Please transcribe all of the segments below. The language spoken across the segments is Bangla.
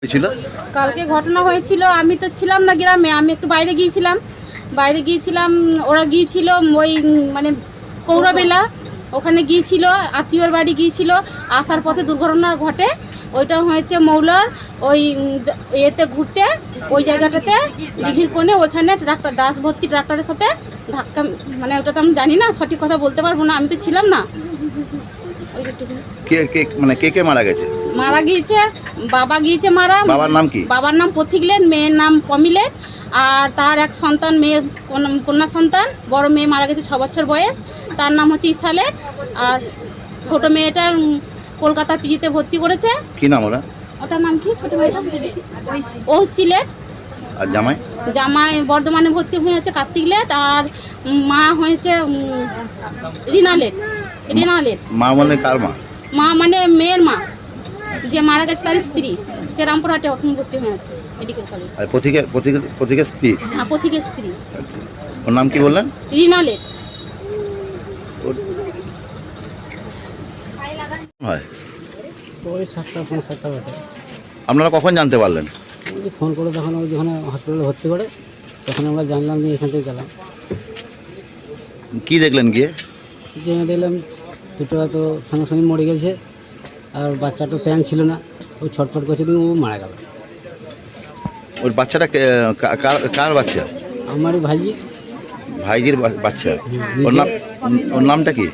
হয়েছিল? কালকে ঘটনা হয়েছিল আমি তো ছিলাম না গ্রামে আমি একটু বাইরে গিয়েছিলাম। বাইরে গিয়েছিলাম ওরা গিয়েছিল ওই মানে কৌরবেলা ওখানে গিয়েছিল আত্মীয়র বাড়ি গিয়েছিল আসার পথে দুর্ঘটনা ঘটে। ওইটা হয়েছে মৌলার ওই এতে ঘুরতে ওই জায়গাটাতে দিঘির কোণে ওইখানে ট্রাক্টর দাস ভর্তি ট্রাক্টরের সাথে ধাক্কা মানে ওটা তো আমি জানি না সঠিক কথা বলতে পারব না আমি তো ছিলাম না। কে কে মানে কে কে মারা গেছে? মারা গিয়েছে বাবা গিয়েছে মারা। বাবার নাম কি? বাবার নাম পথিকলেন মেয়ের নাম পমিলেন। আর তার এক সন্তান মেয়ে কন্যা- সন্তান বড় মেয়ে মারা গেছে ছ বছর বয়স। তার নাম হচ্ছে ইসালেট আর ছোট মেয়েটার কলকাতা পিজিতে ভর্তি করেছে। কি নাম ওরা? ওটার নাম কি? ছোট মেয়েটা ও সিলেট আর জামাই? জামাই বর্ধমানে ভর্তি হয়েছে কার্তিক লেট আর মা হয়েছে উম, রিনালেট। রিনালেট। মা মানে কার মা? মা মানে মেয়ের মা। যে মারা গেছে তার স্ত্রী সে রামপুরহাটে এখন ভর্তি হয়ে আছে মেডিকেল কলেজ আর পথিকের পথিকের পথিকের স্ত্রী? হ্যাঁ পথিকের স্ত্রী। ওর নাম কি বললেন? রিনালেট ওর- হয়। ওই সাতটা পৌনে সাতটা বাজে। আপনারা কখন জানতে পারলেন? যে ফোন করে তখন ওই যখন হসপিটালে ভর্তি করে তখন আমরা জানলাম যে এখান থেকে গেলাম। কি দেখলেন গিয়ে? জেনে দেখলাম দুটো তো সঙ্গে সঙ্গে মরে গেছে। আর বাচ্চাটা ট্যাঙ্ক ছিল না ও ছটফট করছে দিয়ে ও মারা গেল। ওর বাচ্চাটা কে- কা- কার কার বাচ্চা? আমার ভাইজি। ভাইজির বা- বাচ্চা? ওর নাম ওর নামটা কি?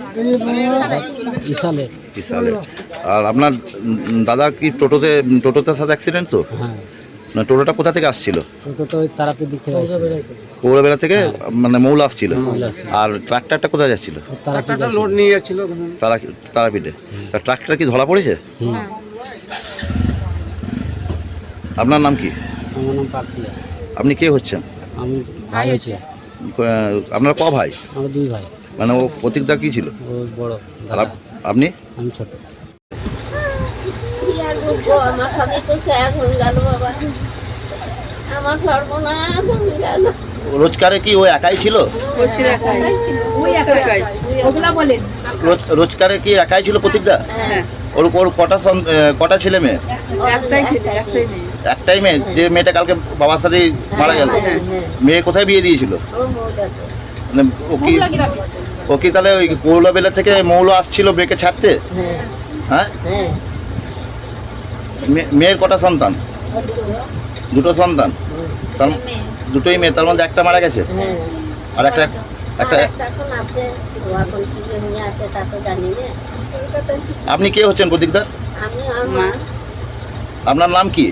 ইসালে বিশালে আর আপনার উম, দাদা কি টোটোতে টোটোতে সাথে অ্যাক্সিডেন্ট তো? হ্যাঁ। না টোটোটা কোথা থেকে আসছিল? টোটোটা ওই তারাপীঠ দিক থেকে থেকে মানে মৌল আসছিল? আর ট্রাক্টরটা কোথায় যাচ্ছিল? তারাপীঠ লোড নিয়ে যাচ্ছিল তারা তারাপীঠে। তা ট্রাক্টর কি ধরা পড়েছে? হুম। আপনার নাম কি? আমার নাম পার্থিয়া আপনি কে হচ্ছেন? আমি ভাই হচ্ছে। আহ, আপনার ক ভাই? আমার দুই ভাই। মানে ও প্রতীকদা কি ছিল? ও বড় আর দাদা। আপ- আপনি? আমি ছোট। আমার সবই তো শেষ হয়ে গেল বাবা আমার সর্বনাশ হয়ে গেল রোজকারে কি ও একাই ছিল? রোজ, রোজকারে কি একাই ছিল প্রতীকদা ওর ওর কটা কটা ছেলে মেয়ে? একটাই মেয়ে, যে মেয়েটা কালকে বাবার সাথে মারা গেল। মেয়ে কোথায় বিয়ে দিয়েছিল? মানে ও কি মৌলা তাহলে ওই পৌলা বেলা থেকে মৌল আসছিল ব্রেকে ছাড়তে? হ্যাঁ? মেয়ের কটা সন্তান? দুটো সন্তান? তার দুটোই মেয়ে তার মধ্যে একটা মারা গেছে? হ্যাঁ। আর একটা আপনি কে হচ্ছেন প্রতীকদা আমি আমার আপনার নাম কি?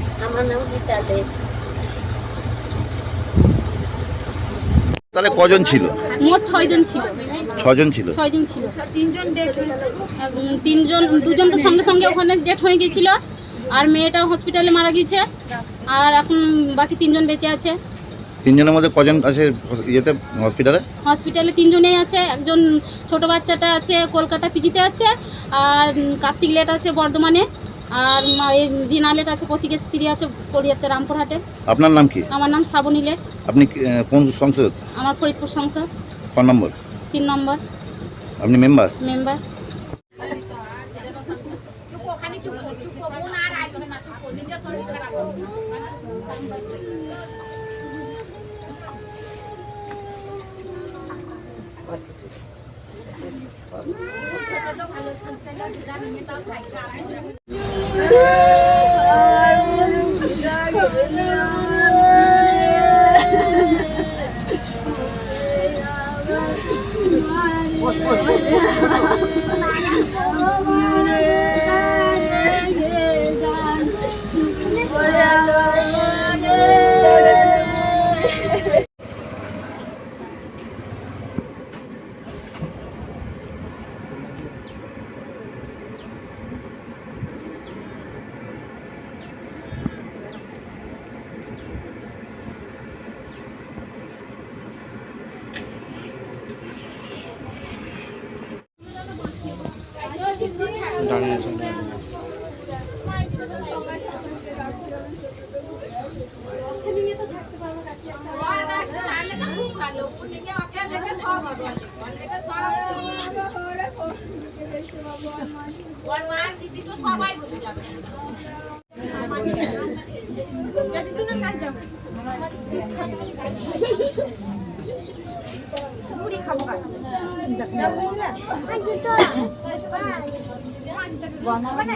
তাহলে কজন ছিল? মোট ছয়জন ছিল। ছজন ছিল? ছয়জন ছিল। তিনজন তিনজন দুজন তো সঙ্গে সঙ্গে ওখানে ডেট হয়ে গেছিল। আর মেয়েটা হসপিটালে মারা গিয়েছে। আর এখন বাকি তিনজন বেঁচে আছে। তিনজনের মধ্যে কজন আছে ইয়েতে হসপিটালে হসপিটালে তিনজনেই আছে। একজন ছোট বাচ্চাটা আছে কলকাতা পিজিতে আছে আর কার্তিক লেট আছে বর্ধমানে আর রিনা লেট আছে প্রতীকের স্ত্রী আছে কোরিয়াতে রামপুরহাটে। আপনার নাম কি? আমার নাম শ্রাবণী লেট। আপনি কোন সংসদ? আমার ফরিদপুর সংসদ। ক নম্বর? তিন নম্বর। আপনি member member What, what, what? জানিয়েছেন খাব বানাবো না